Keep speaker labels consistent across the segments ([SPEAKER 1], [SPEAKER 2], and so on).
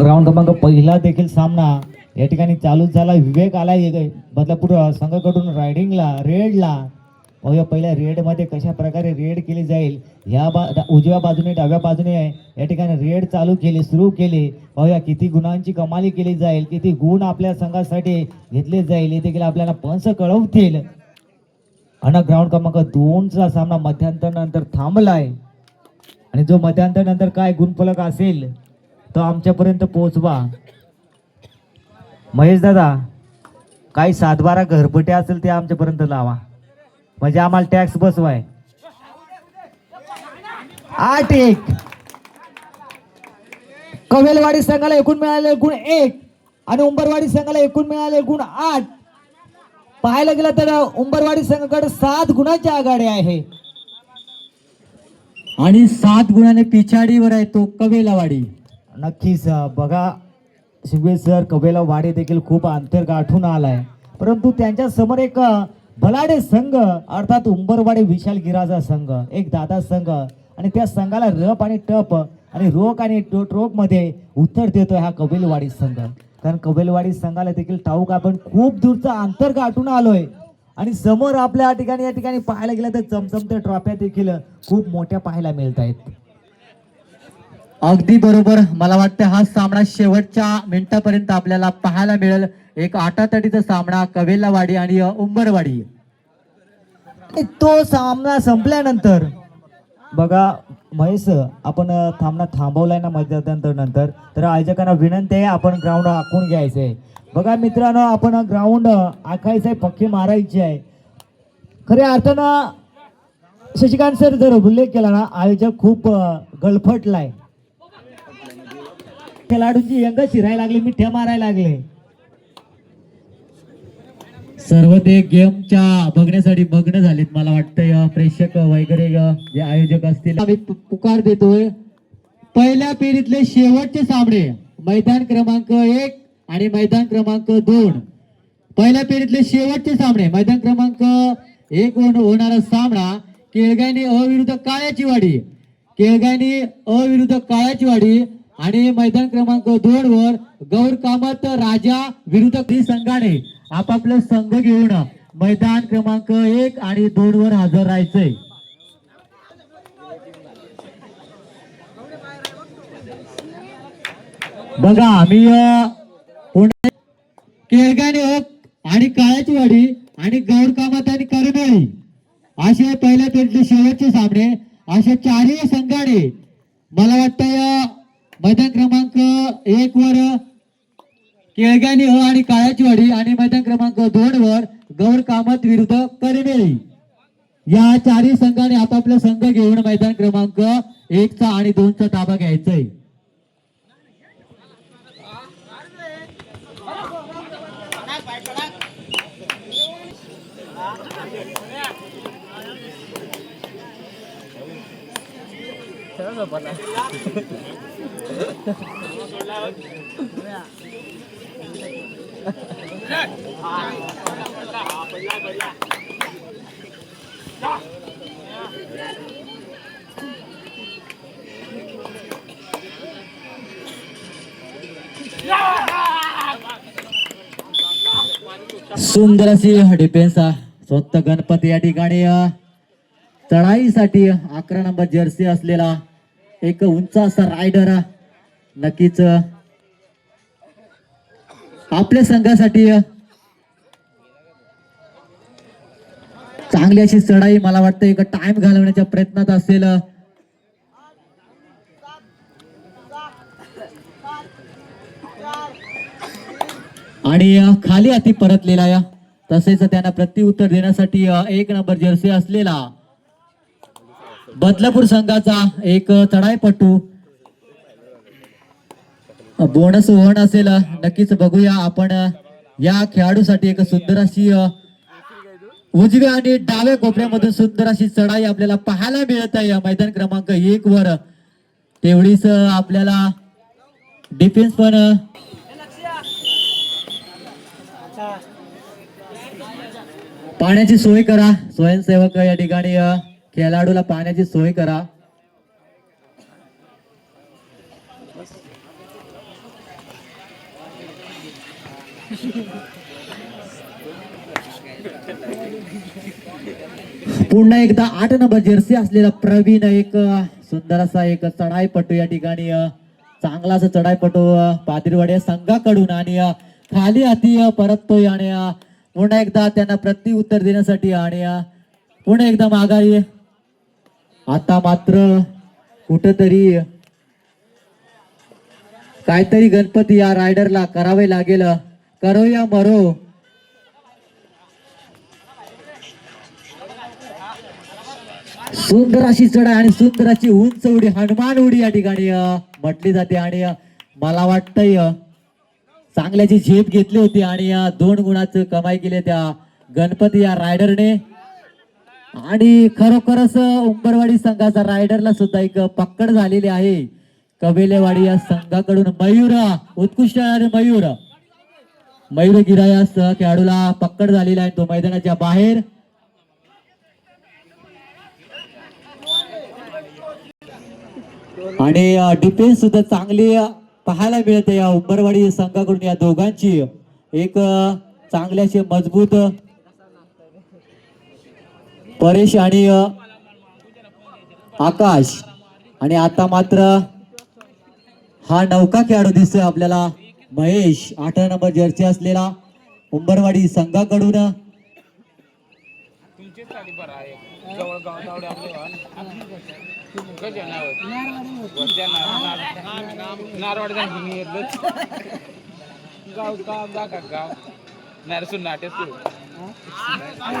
[SPEAKER 1] Ground क्रमांक पहिला देखील सामना या ठिकाणी चालू झाला. विवेक आला बदलापूर संघाकडून रायडिंगला रेडला. पाहूया पहिल्या रेडमध्ये कशा प्रकारे रेड केली जाईल ह्या बा उजव्या बाजूने डाव्या बाजूने या ठिकाणी रेड चालू केली सुरू केली. पाहूया किती गुणांची कमाली केली जाईल किती गुण आपल्या संघासाठी घेतले जाईल हे देखील आपल्याला पंच कळवतील. आणि ग्राउंड क्रमांक दोनचा सामना मध्यांतर नंतर थांबलाय. आणि जो मध्यांतर नंतर काय गुणफलक असेल तो आमच्यापर्यंत पोहोचवा. महेश दादा काही सातबारा घरपटे असेल ते आमच्यापर्यंत लावा. म्हणजे आम्हाला टॅक्स बसवाय. आठ एक. कवेलवाडी संघाला एकूण मिळाले गुण एक आणि उंबरवाडी संघाला एकूण मिळाले गुण आठ. पाहायला गेलं तर उंबरवाडी संघाकडे सात गुणाची आघाडी आहे.
[SPEAKER 2] आणि सात गुणाने पिछाडीवर आहे तो कवेलावाडी
[SPEAKER 1] नक्कीच बघा शिगवे सर कबेला वाडे देखील खूप अंतर गाठून आलाय. परंतु त्यांच्यासमोर एक भलाडे संघ अर्थात उंबरवाडे विशाल गिराजा संघ एक दादा संघ आणि त्या संघाला रप आणि टप आणि रोक आणि टो मध्ये उत्तर देतोय हा कबेलवाडी संघ. कारण कबेलवाडी संघाला देखील ठाऊक आपण खूप दूरचं अंतर गाठून आलोय. आणि समोर आपल्या ठिकाणी या ठिकाणी पाहायला गेलं तर चमचमत्या ट्रॉफ्या देखील खूप मोठ्या पाहायला मिळत आहेत
[SPEAKER 2] अगदी बरोबर. मला वाटतं हा सामना शेवटच्या मिनिटापर्यंत आपल्याला पाहायला मिळेल. एक आटातटीचा सामना कवेलावाडी आणि उंबरवाडी.
[SPEAKER 1] तो सामना संपल्यानंतर बघा महेश आपण थांबणं थांबवलाय ना मध्यंतर नंतर. तर आयोजकांना विनंती आहे आपण ग्राउंड आखून घ्यायचंय. बघा मित्रांनो आपण ग्राउंड आखायचंय पक्के मारायचे आहे. खऱ्या अर्थानं शशिकांत सर जर उल्लेख केला ना आयोजक खूप गळफटलाय. खेळाडूंची यंग शिरायला लागली मिठ्या मारायला लागले.
[SPEAKER 2] सर्व ते गेमच्या बघण्यासाठी मग्न झालेत मला वाटतं प्रेक्षक वगैरे जे आयोजक असतील. आम्ही पुकार देतोय. पहिल्या फेरीतले शेवटचे सामने. मैदान क्रमांक एक आणि मैदान क्रमांक दोन. पहिल्या फेरीतले शेवटचे सामने. मैदान क्रमांक एक होणारा सामना केळगायनी अविरुद्ध काळ्याची वाडी केळगायनी अविरुद्ध काळ्याची वाडी आणि मैदान क्रमांक दोन वर गौर कामत राजा विरुद्ध संघाने आपापले संघ घेऊन मैदान क्रमांक एक आणि दोन वर हजर राहायचंय बघा आम्ही केळगाने ओक आणि काळ्याची वाडी आणि गौर कामत आणि करमेळी असे पहिल्या पेटले शेवटचे सामने असे चारही संघाने मला वाटतं या मैदान क्रमांक एक वर केळगाणी अ हो आणि काळ्याचीवाडी आणि मैदान क्रमांक दोन वर गौर कामत विरुद्ध करमेळी या चारही संघाने आपापला संघ घेऊन मैदान क्रमांक एकचा आणि दोनचा ताबा घ्यायचाय. सुंदर अशी डिफेन्स स्वतः गणपती या ठिकाणी चढाईसाठी अकरा नंबर जर्सी असलेला एक उंच असा रायडर नक्कीच आपल्या संघासाठी चांगली अशी चढाई मला वाटतं. एक टाइम घालवण्याच्या प्रयत्नात असेल आणि खाली हाती परतलेला या तसेच त्यांना प्रत्युत्तर देण्यासाठी एक नंबर जर्सी असलेला बदलापूर संघाचा एक चढाईपटू बोनस ओव्हर असेल नक्कीच बघूया आपण या खेळाडूसाठी एक सुंदर अशी उजव्या आणि डाव्या कोपऱ्यामधून सुंदर अशी चढाई आपल्याला पाहायला मिळत आहे. मैदान क्रमांक एक वर. तेवढीच आपल्याला डिफेन्स पण पाण्याची सोय करा. स्वयंसेवक या ठिकाणी खेळाडूला पाण्याची सोय करा. पुन्हा एकदा आठ नंबर जर्सी असलेला प्रवीण एक सुंदर असा एक चढाईपटू या ठिकाणी चांगला असा चढाईपटू अ, या संघाकडून आणि खाली हाती परततोय आणि पुन्हा एकदा त्यांना प्रति उत्तर देण्यासाठी आणि पुन्हा एकदा माघारी. आता मात्र कुठंतरी काहीतरी गणपती या रायडरला करावे लागेल. करो या मरो. सुंदर अशी चढाई आणि सुंदर अशी उंच उडी हनुमान उडी या ठिकाणी म्हटली जाते आणि मला वाटतंय चांगल्याची झेप घेतली होती आणि दोन गुणाचं कमाई केली त्या गणपती या रायडरने. आणि खरोखरच उंबरवाडी संघाचा रायडरला सुद्धा एक पक्कड झालेली आहे. कबेलेवाडी या संघाकडून मयूर उत्कृष्ट आणि मयूर. मयूर गिरायास खेळाडूला पक्कड झालेला आहे तो मैदानाच्या बाहेर. आणि डिफेन्स सुद्धा चांगली पाहायला मिळते या उंबरवाडी संघाकडून या दोघांची. एक चांगल्याशी मजबूत परेश आणि आकाश. आणि आता मात्र हा नौका खेळाडू दिसतोय आपल्याला. महेश अठरा नंबर जर्सी असलेला उंबरवाडी संघाकडून.
[SPEAKER 3] आहे गाव गाव गाव गाव नारसून नाट्याच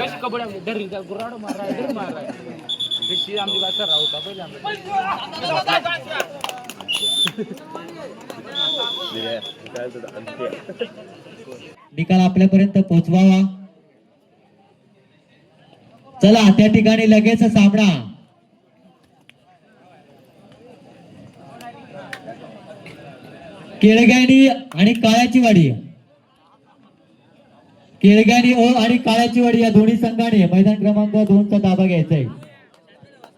[SPEAKER 3] कशी कबड्या डरी गुराड मारा मारा आमची राहता पहिले
[SPEAKER 2] निकाल आपल्यापर्यंत पोहोचवावा चला त्या ठिकाणी लगेच सामना. केळगाणी आणि काळ्याची वाडी. केळगाणी ओ आणि काळ्याची वाडी या दोन्ही संघाने मैदान क्रमांक दोनचा ताबा घ्यायचा आहे.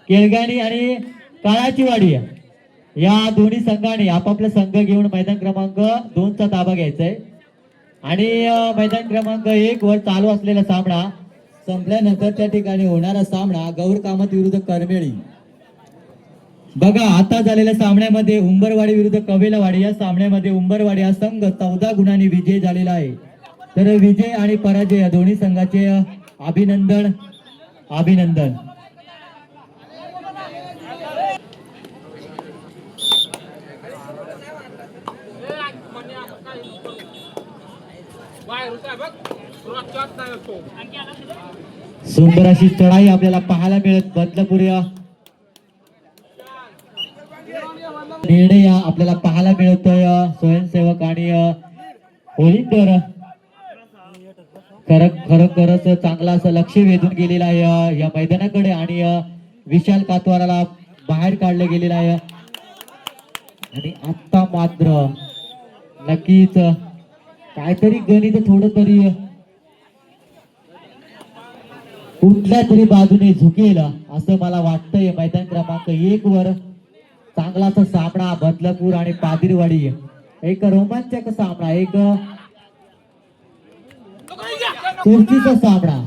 [SPEAKER 2] केळगाणी आणि काळाची वाडी. या दोन्ही संघाने आपापला संघ घेऊन मैदान क्रमांक दोनचा ताबा घ्यायचा आहे आणि मैदान क्रमांक एक वर चालू असलेला सामना संपल्यानंतर त्या ठिकाणी होणारा सामना गौर कामत विरुद्ध करमेळी. बघा आता झालेल्या सामन्यामध्ये उंबरवाडी विरुद्ध कवेलावाडी या सामन्यामध्ये उंबरवाडी हा संघ चौदा गुणांनी विजय झालेला आहे. तर विजय आणि पराजय या दोन्ही संघाचे अभिनंदन अभिनंदन
[SPEAKER 3] बाहेर होता बघ रोजच्याच नाही असतो
[SPEAKER 2] सुंदर अशी चढाई आपल्याला पाहायला मिळत. बदलापूर या निर्णय आपल्याला पाहायला मिळतोय. स्वयंसेवक आणि होलिंदर खरं खरोखरच चांगला असं लक्ष वेधून गेलेलं आहे या मैदानाकडे आणि विशाल कातवाराला बाहेर काढलं गेलेलं आहे. आणि आता मात्र नक्कीच काहीतरी गणित थोडं तरी कुठल्या तरी बाजूने झुकेल असं मला वाटतंय. मैदान क्रमांक एक वर चांगला असा सामना बदलापूर आणि पादिरवाडी. एक रोमांचक सामना एक चुरशीचा सामना.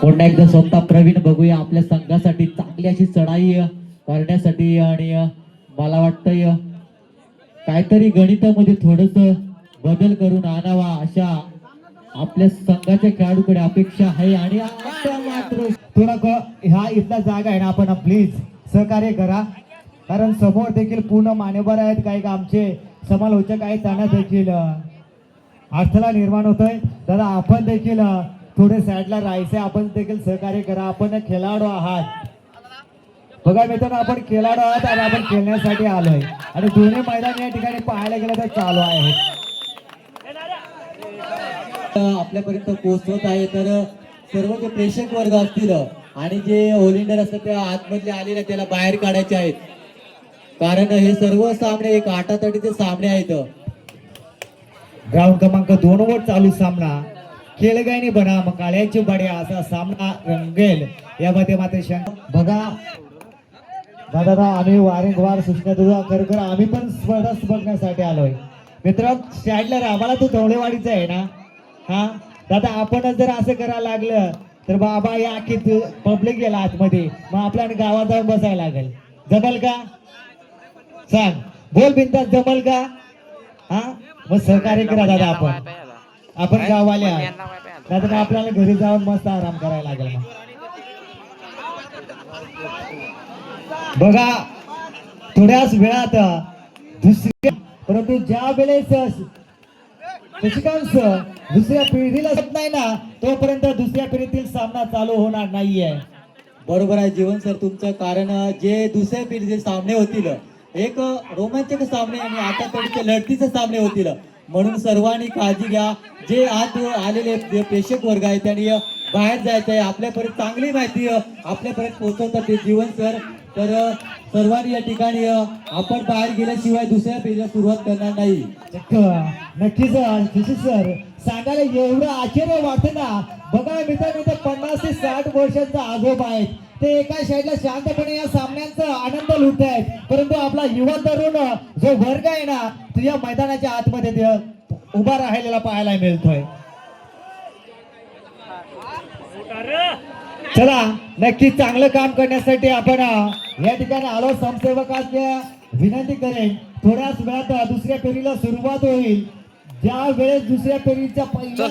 [SPEAKER 2] पुन्हा एकदा स्वतः प्रवीण बघूया आपल्या संघासाठी चांगली अशी चढाई करण्यासाठी. आणि मला वाटतंय काहीतरी गणितामध्ये थोडस बदल करून आणावा अशा आपल्या संघाच्या खेळाडूकडे अपेक्षा आहे आणि मात्र
[SPEAKER 1] थोडा ह्या इथला जागा आहे ना आपण प्लीज सहकार्य करा. कारण समोर देखील पूर्ण मान्यवर आहेत काही आमचे समालोचक आहेत त्यांना देखील अडथळा निर्माण होतोय. दादा आपण देखील थोडे साईडला राहायचे आपण देखील सहकार्य करा. आपण खेळाडू आहात. बघा मित्रांनो आपण खेळाडू आहात आणि आपण खेळण्यासाठी आलोय. आणि दोन्ही मैदान या ठिकाणी पाहायला गेलं तर चालू आहे.
[SPEAKER 2] आपल्यापर्यंत पोहोचवत आहे तर सर्व जे प्रेक्षक वर्ग असतील आणि जे ओलिंडर असतात त्या आतमधले आलेले त्याला बाहेर काढायचे आहेत. कारण हे सर्व सामने एक आटातटीचे सामने आहेत.
[SPEAKER 1] ग्राउंड क्रमांक दोन वर चालू सामना. खेळगायने बना मग काळ्याची बड्या असा सामना रंगेल. यामध्ये मात्र बघा. दादा आम्ही वारंवार सूचना देतो खरं आम्ही पण स्पर्धा बघण्यासाठी आलोय. मित्र स्टँडला आम्हाला तू धवळेवाडीचा आहे ना? हा? दादा आपणच जर असं करायला लागलं तर बाबा या आखी पब्लिक गेला आतमध्ये. मग आपल्याला गावात जाऊन बसायला लागेल. जमल का? सांग. बोल बिंदास जमल का? हा? मग सहकार्य करा दादा आपण. आपण गाववाले आहात. नाहीतर आपल्याला घरी जाऊन मस्त आराम करायला लागेल बघा थोड्याच वेळात दुसरी परंतु ज्या वेळेस शशिकांत दुसऱ्या पिढीला नाही ना तोपर्यंत दुसऱ्या पिढीतील सामना चालू होणार नाहीये.
[SPEAKER 2] बरोबर आहे जीवन सर तुमचं कारण जे दुसऱ्या पिढीचे सामने होतील एक रोमांचक सामने आणि आता तरीचे लढतीचे सामने होतील. म्हणून सर्वांनी काळजी घ्या. जे आत आलेले जे प्रेक्षक वर्ग आहे त्यांनी बाहेर जायचं आहे आपल्यापर्यंत चांगली माहिती आपल्यापर्यंत पोहोचवतात ते जीवन सर. तर सर्वांनी या ठिकाणी आपण बाहेर गेल्याशिवाय दुसऱ्या पेजला सुरुवात करणार नाही.
[SPEAKER 1] चक्क नक्कीच सर सांगायला एवढं आश्चर्य वाटतं ना. बघा मित्र मित्र पन्नास ते साठ वर्षांचा आजोबा आहेत. ते एका साईडला शांतपणे या सामन्यांचा आनंद लुटत आहेत. परंतु आपला युवा तरुण जो वर्ग आहे ना तो या मैदानाच्या आतमध्ये ते उभा राहिलेला पाहायला मिळतोय. चला नक्की चांगलं काम करण्यासाठी आपण या ठिकाणी आलो. समसेवकाच्या विनंती करेन. थोड्याच वेळात दुसऱ्या फेरीला सुरुवात होईल. ज्या वेळेस दुसऱ्या फेरीच्या पहिल्या